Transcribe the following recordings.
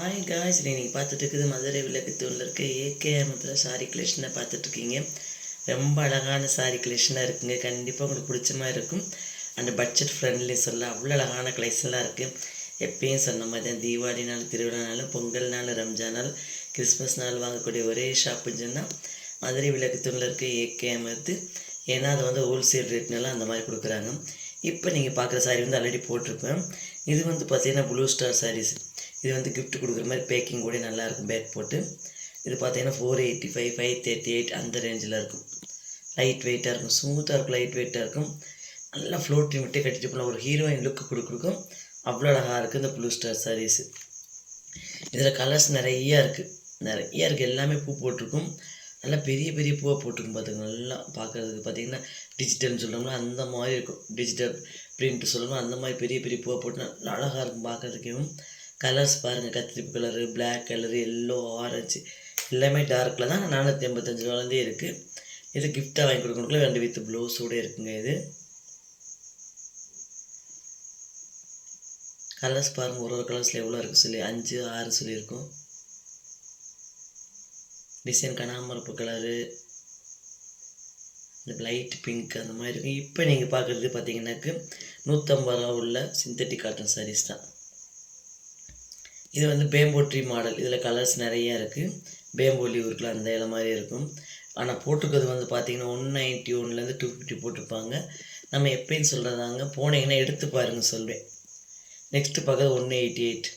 Hi guys நீங்கள் பார்த்துட்டு இருக்குது மதுரை விளக்கத்தூரில் இருக்க ஏகேஎம்த்தில் சாரி கலெக்ஷனை பார்த்துட்ருக்கீங்க ரொம்ப அழகான சாரி கலெக்ஷனாக இருக்குங்க. கண்டிப்பாக உங்களுக்கு பிடிச்ச மாதிரி இருக்கும். அண்ட் பட்ஜெட் ஃப்ரெண்ட்லி சொல்ல அவ்வளோ அழகான கலெக்ஷன்லாம் இருக்குது எப்பயும் சொன்ன மாதிரி தான் தீபாவளி நாள் திருவிழா நாள் பொங்கல் நாள் ரம்ஜான் நாள் கிறிஸ்மஸ் நாள் வாங்கக்கூடிய ஒரே ஷாப்புன்னு சொன்னால் மதுரை விளக்கத்தூரில் இருக்க ஏகே அமர்த்து ஏன்னா அது வந்து ஹோல்சேல் ரேட்னால அந்த மாதிரி கொடுக்குறாங்க. இப்போ நீங்கள் பார்க்குற சாரி வந்து ஆல்ரெடி போட்டிருப்பேன். இது வந்து பார்த்தீங்கன்னா ப்ளூ ஸ்டார் சாரீஸ் இது வந்து கிஃப்ட் கொடுக்குற மாதிரி பேக்கிங் கூட நல்லா இருக்கும் பேக் போட்டு. இது பார்த்தீங்கன்னா four eighty five five thirty eight அந்த ரேஞ்சில் இருக்கும். லைட் வெயிட்டாக இருக்கும். ஸ்மூத்தாக இருக்கும் லைட் வெயிட்டாக இருக்கும். நல்லா ஃப்ளோட்டிங் விட்டு கட்டிட்டு போனால் ஒரு ஹீரோயின் லுக்கு கொடுக்கும் அவ்வளோ அழகாக இருக்குது இந்த ப்ளூ ஸ்டார் சாரீஸு இதில் கலர்ஸ் நிறையா இருக்குது நிறையா இருக்குது எல்லாமே பூ போட்டிருக்கும். நல்லா பெரிய பெரிய பூவாக போட்டிருக்கும் பார்த்துங்க நல்லா பார்க்குறதுக்கு பார்த்தீங்கன்னா டிஜிட்டல்னு சொல்கிறோம்னா அந்த மாதிரி இருக்கும். டிஜிட்டல் பிரிண்ட்டு சொல்லணும் அந்த மாதிரி பெரிய பெரிய பூவை போட்டு நல்லா அழகாக இருக்கும் பார்க்குறதுக்கும் கலர்ஸ் பாருங்கள் கத்திரிப்பு colour black colour yellow orange எல்லாமே டார்க்கில் தான் நானூற்றி எண்பத்தஞ்சு ரூபாலேருந்தே இருக்குது இது கிஃப்டாக வாங்கி கொடுக்கணுக்குள்ள ரெண்டு வித் ப்ளவுஸோடு இருக்குங்க இது. கலர்ஸ் பாருங்கள் ஒரு ஒரு கலர்ஸில் எவ்வளோ இருக்குது சொல்லி அஞ்சு ஆறு சொல்லியிருக்கும். டிசைன் கனாமரப்பு கலரு இந்த லைட் பிங்க் அந்த மாதிரி இருக்கும் இப்போ நீங்கள் பார்க்குறது பார்த்தீங்கன்னாக்கு நூற்றம்பது ரூபா உள்ள சிந்தட்டிக் காட்டன் சாரீஸ் தான். இது வந்து பேம்போ ட்ரீ மாடல். இதில் கலர்ஸ் நிறையா இருக்குது பேம்போலி ஊருக்குள்ள அந்த இலை மாதிரி இருக்கும். ஆனால் போட்டிருக்கிறது வந்து பார்த்தீங்கன்னா ஒன் நைன்ட்டி ஒன்லேருந்து டூ ஃபிஃப்டி போட்டிருப்பாங்க. நம்ம எப்பயும் சொல்கிறதாங்க போனீங்கன்னா எடுத்து பாருங்க சொல்வேன். நெக்ஸ்ட்டு பார்க்குறது ஒன்று எயிட்டி எயிட்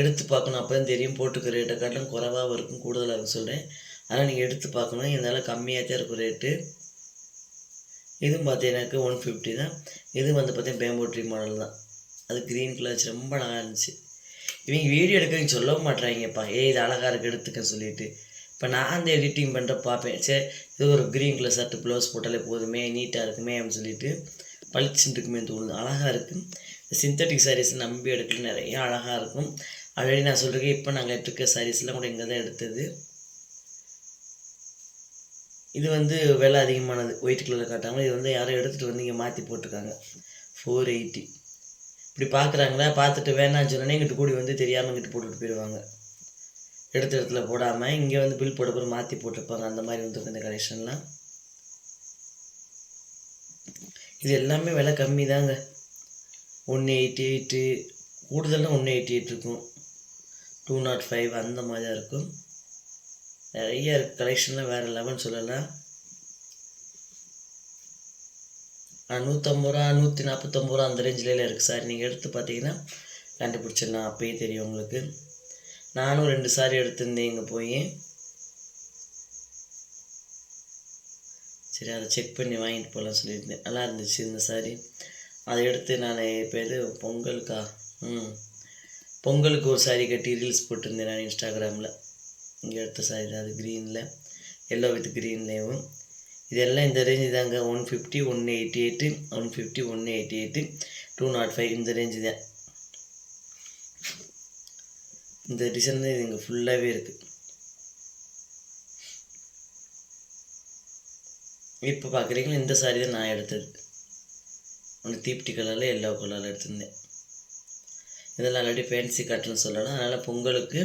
எடுத்து பார்க்கணும் அப்போ தான் தெரியும் போட்டிருக்க ரேட்டை காட்டிலும் குறைவாகவும் இருக்கும் கூடுதலாக இருக்கும் சொல்கிறேன் அதனால் நீங்கள் எடுத்து பார்க்கணும் இதனால் கம்மியாக தான் இருக்கும் ரேட்டு இதுவும் பார்த்தீங்கன்னாக்க ஒன் ஃபிஃப்டி தான். இதுவும் வந்து பார்த்தீங்கன்னா பேம்போ ட்ரீ மாடல் தான். அது க்ரீன் கலர் ரொம்ப நல்லா இருந்துச்சு. இவங்க வீடியோ எடுக்க சொல்லவும் மாட்றாங்கப்பா. ஏ இது அழகாக இருக்குது எடுத்துக்க சொல்லிட்டு. இப்போ நான் அந்த எடிட்டிங் பண்ணுற பார்ப்பேன் சரி இது ஒரு க்ரீன் கலர் ஷர்ட் ப்ளவுஸ் போட்டாலே போதுமே நீட்டாக இருக்குமே அப்படின்னு சொல்லிட்டு பளிச்சுட்டு இருக்குமே தோணுது. அழகாக இருக்குது சிந்தட்டிக் சாரீஸ் நம்பி எடுக்கல நிறைய அழகாக இருக்கும். ஆல்ரெடி நான் சொல்கிறேன் இப்போ நாங்கள் எடுத்துருக்க சாரீஸ்லாம் கூட இங்கே தான் எடுத்தது. இது வந்து விலை அதிகமானது. ஒயிட் கலரில் காட்டாமல் இது வந்து யாரோ எடுத்துகிட்டு வந்து இங்கே மாற்றி போட்டிருக்காங்க. ஃபோர் எயிட்டி இப்படி பார்க்குறாங்களா பார்த்துட்டு வேணான்னு சொன்னோன்னே இங்கிட்டு கூடி வந்து தெரியாமல் இங்கிட்டு போட்டுட்டு போயிடுவாங்க எடுத்த இடத்துல போடாமல் இங்கே வந்து பில் போட மாற்றி போட்டிருப்பாங்க. அந்த மாதிரி வந்துருக்கு இந்த கலெக்ஷன்லாம் இது எல்லாமே விலை கம்மி தாங்க. ஒன்று எயிட்டி எயிட்டு கூடுதலாக ஒன்று எயிட்டி எயிட் இருக்கும். டூ நாட் ஃபைவ் அந்த மாதிரி தான் இருக்கும். நிறைய இருக்குது கலெக்ஷன்லாம் வேறு லெவல்னு சொல்லலாம். நூற்றம்பது ரூபா நூற்றி நாற்பத்தொம்பது ரூபா அந்த ரேஞ்சில் இருக்குது சார் நீங்கள் எடுத்து பார்த்தீங்கன்னா கண்டுபிடிச்சிடலாம். அப்பயே தெரியும் உங்களுக்கு. நானும் ரெண்டு சாரி எடுத்திருந்தேன் இங்கே போய். சரி அதை செக் பண்ணி வாங்கிட்டு போகலாம் சொல்லியிருந்தேன். நல்லா இருந்துச்சு இந்த சாரி அதை எடுத்து நான் இப்போ எது பொங்கலுக்கா? ம். பொங்கலுக்கு ஒரு சாரி கட்டி ரீல்ஸ் போட்டிருந்தேன் நான் இன்ஸ்டாகிராமில் இங்கே எடுத்த சாரி தான். அது க்ரீனில் எல்லோ வித் க்ரீன்லேயும் இதெல்லாம் இந்த ரேஞ்சு தாங்க. One fifty one eighty eight one fifty one eighty eight two nought five இந்த ரேஞ்சு தான். இந்த டிசைன் தான் இது இங்கே ஃபுல்லாகவே இருக்குது இப்போ பார்க்குறீங்களா இந்த சாரி தான் நான் எடுத்தது. ஒன்று தீப்டி கலரில் எல்லோ கலரில் எடுத்திருந்தேன். இதெல்லாம் ஆல்ரெடி ஃபேன்சி கட்டணும்னு சொல்லலாம் அதனால் பொங்கலுக்கு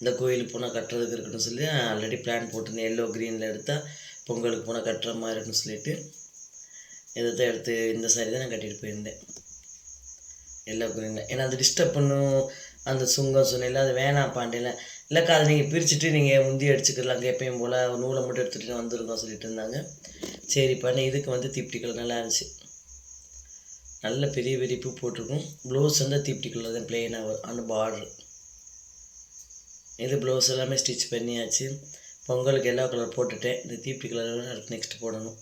இந்த கோயிலுக்கு போனால் கட்டுறதுக்கு இருக்குன்னு சொல்லி ஆல்ரெடி பிளான் போட்டிருந்தேன். எல்லோ க்ரீனில் எடுத்தால் பொங்கலுக்கு போனால் கட்டுற மாதிரி இருக்குன்னு சொல்லிட்டு இதை தான் எடுத்து இந்த சாரி தான் நான் கட்டிட்டு போயிருந்தேன். எல்லா க்ரீனில் ஏன்னா அது டிஸ்டர்ப் பண்ணும் அந்த சுங்கம் சொன்னில அது வேணாம் பாண்டியில் இல்லைக்கா அதை நீங்கள் பிரிச்சுட்டு நீங்கள் முந்தி அடிச்சுக்கலாம் எப்பயும் போல் நூலை மட்டும் எடுத்துகிட்டு வந்துருக்கோம் சொல்லிட்டு இருந்தாங்க. சரி பண்ணி இதுக்கு வந்து தீப்டி கலர் நல்லா இருந்துச்சு. நல்ல பெரிய பெரிய பூ போட்டிருக்கும். ப்ளவுஸ் வந்து தீப்டி கலர் தான் பிளெயினாக வரும். அந்த பார்டர் இது ப்ளவுஸ் எல்லாமே ஸ்டிச் பண்ணியாச்சு. பொங்கலுக்கு எல்லோ கலர் போட்டுட்டேன் இந்த தீப்தி கலர் அடுத்து நெக்ஸ்ட் போடணும்.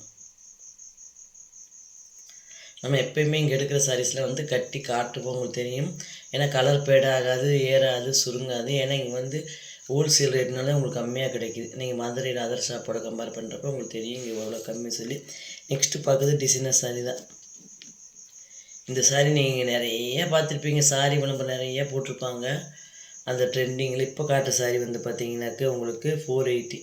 நம்ம எப்பயுமே இங்கே எடுக்கிற சாரீஸில் வந்து கட்டி காட்டுப்போம் உங்களுக்கு தெரியும். ஏன்னா கலர் பேட் ஆகாது ஏறாது சுருங்காது. ஏன்னா இங்கே வந்து ஹோல்சேல் ரேட்னாலே உங்களுக்கு கம்மியாக கிடைக்குது. நீங்கள் மதுரையில் அதர் ஷாப்போட கம்பேர் பண்ணுறப்ப உங்களுக்கு தெரியும் இங்கே எவ்வளோ கம்மி சொல்லி. நெக்ஸ்ட்டு பார்க்குறது டிசைனர் சாரீ தான். இந்த சாரீ நீங்கள் நிறைய பார்த்துருப்பீங்க. சாரீ விளம்பரம் நிறைய போட்டிருப்பாங்க. அந்த ட்ரெண்டிங்கில் இப்போ காட்டுற சாரீ வந்து பார்த்தீங்கன்னாக்க உங்களுக்கு ஃபோர் எயிட்டி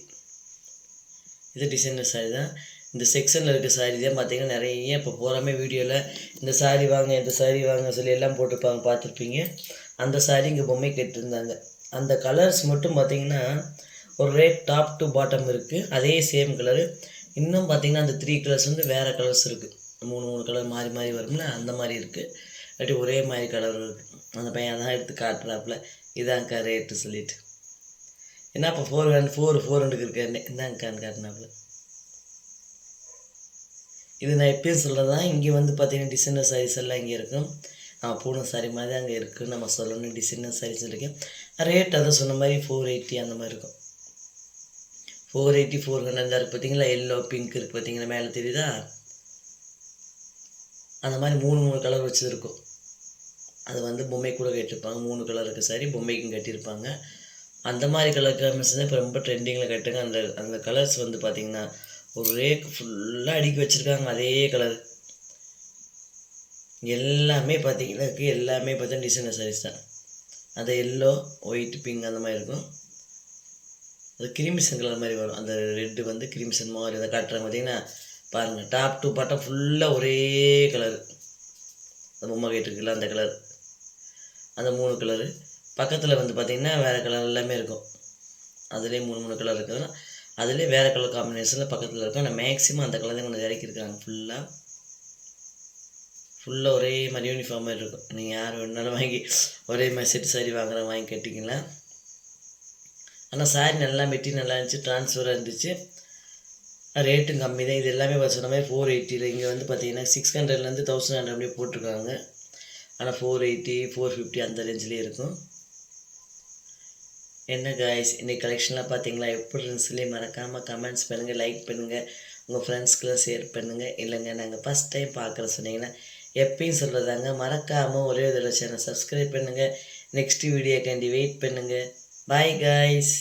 இது டிசைனர் சாரீ தான். இந்த செக்ஷனில் இருக்க சாரீ தான் பார்த்தீங்கன்னா நிறைய இப்போ போகிறாமே வீடியோவில் இந்த சாரீ வாங்க இந்த சாரீ வாங்க சொல்லி எல்லாம் போட்டிருப்பாங்க பார்த்துருப்பீங்க. அந்த சாரீ இங்கே பொம்மை கேட்டிருந்தாங்க. அந்த கலர்ஸ் மட்டும் பார்த்தீங்கன்னா ஒரு ரேட் டாப் டு பாட்டம் இருக்குது அதே சேம் கலரு இன்னும் பார்த்தீங்கன்னா அந்த த்ரீ கலர்ஸ் வந்து வேறு கலர்ஸ் இருக்குது மூணு மூணு கலர் மாறி மாறி வரும்ல அந்த மாதிரி இருக்குது இல்லாட்டி ஒரே மாதிரி கலர் இருக்குது அந்த பையன் அதான் எடுத்து காட்டுறாப்புல. இதாங்க்கா ரேட்டு சொல்லிட்டு. என்ன இப்போ four hundred four four hundred இருக்காருன்னு இந்தாங்க்கான்னு காட்டினாப்புல. இது நான் எப்பயும் சொல்கிறதான் இங்கே வந்து பார்த்தீங்கன்னா டிசைனர் சாரீஸ் எல்லாம் இங்கே இருக்கும். நம்ம பூனை சாரி மாதிரி அங்கே இருக்குதுன்னு நம்ம சொல்லணும். டிசைனர் சாரீஸ் இருக்கேன் ரேட் அதை சொன்ன மாதிரி ஃபோர் எயிட்டி அந்த மாதிரி இருக்கும். ஃபோர் எயிட்டி ஃபோர் ஹண்ட்ரட் இருக்குது பார்த்தீங்களா எல்லோ பிங்க் இருக்குது பார்த்தீங்களா மேலே தெரியுதா? அந்த மாதிரி மூணு மூணு கலர் வச்சுருக்கும். அது வந்து பொம்மை கூட கட்டியிருப்பாங்க. மூணு கலருக்கு சரி சாரி பொம்மைக்கும் கட்டியிருப்பாங்க. அந்த மாதிரி கலர் காம்பினேஷன் தான் இப்போ ரொம்ப ட்ரெண்டிங்கில் கட்டுங்க அந்த அந்த கலர்ஸ் வந்து பார்த்திங்கன்னா ஒரு ரேக் ஃபுல்லாக அடுக்கி வச்சுருக்காங்க. அதே கலர் எல்லாமே பார்த்தீங்கன்னா இருக்குது எல்லாமே பார்த்தா டிசைனர் சாரீஸ் தான். அது எல்லோ ஒயிட் பிங்க் அந்த மாதிரி இருக்கும். அது கிரிமிசன் கலர் மாதிரி வரும். அந்த ரெட்டு வந்து கிரிமிசன் மாதிரி அதை காட்டுறாங்க. பார்த்தீங்கன்னா பாருங்கள் டாப் டூ பாட்டம் ஃபுல்லாக ஒரே கலர் அந்த பொம்மை கேட்டுருக்குல்ல அந்த கலர் அந்த மூணு கலரு பக்கத்தில் வந்து பார்த்திங்கன்னா வேறு கலர் எல்லாமே இருக்கும். அதுலேயே மூணு மூணு கலர் இருக்குதுன்னா அதுலேயே வேறு கலர் காம்பினேஷனில் பக்கத்தில் இருக்கும். ஆனால் மேக்ஸிமம் அந்த கலர் தான் கொஞ்சம் இறக்கியிருக்காங்க ஃபுல்லாக ஃபுல்லாக ஒரே மாதிரி யூனிஃபார்ம் மாதிரி இருக்கும். நீங்கள் யார் வேணாலும் வாங்கி ஒரே மாதிரி செட் சாரி வாங்குற வாங்கி கட்டிங்களா ஆனால் சாரி நல்லா மெட்டி நல்லா இருந்துச்சு. ட்ரான்ஸ்ஃபராக இருந்துச்சு. ரேட்டும் கம்மி தான். இது எல்லாமே சொன்ன மாதிரி ஃபோர் எயிட்டியில் இங்கே வந்து பார்த்தீங்கன்னா சிக்ஸ் ஹண்ட்ரட்லேருந்து தௌசண்ட் ஹண்ட்ரட் அப்படியே போட்டிருக்காங்க. ஆனால் ஃபோர் எயிட்டி ஃபோர் ஃபிஃப்டி அந்த ரேஞ்சிலே இருக்கும். என்ன காய்ஸ் இன்னைக்கு கலெக்ஷன்லாம் பார்த்தீங்களா? எப்படி இருந்துச்சுலேயே மறக்காமல் கமெண்ட்ஸ் பண்ணுங்கள் லைக் பண்ணுங்கள் உங்கள் ஃப்ரெண்ட்ஸ்க்கெலாம் ஷேர் பண்ணுங்கள் இல்லைங்க நாங்கள் ஃபஸ்ட் டைம் பார்க்குற சொன்னீங்கன்னா எப்பயும் சொல்கிறதாங்க மறக்காமல் ஒரே ஒரு தடவை சேனல் சப்ஸ்கிரைப் பண்ணுங்கள் நெக்ஸ்ட் வீடியோக்காண்டி வெயிட் பண்ணுங்கள் பாய் காய்ஸ்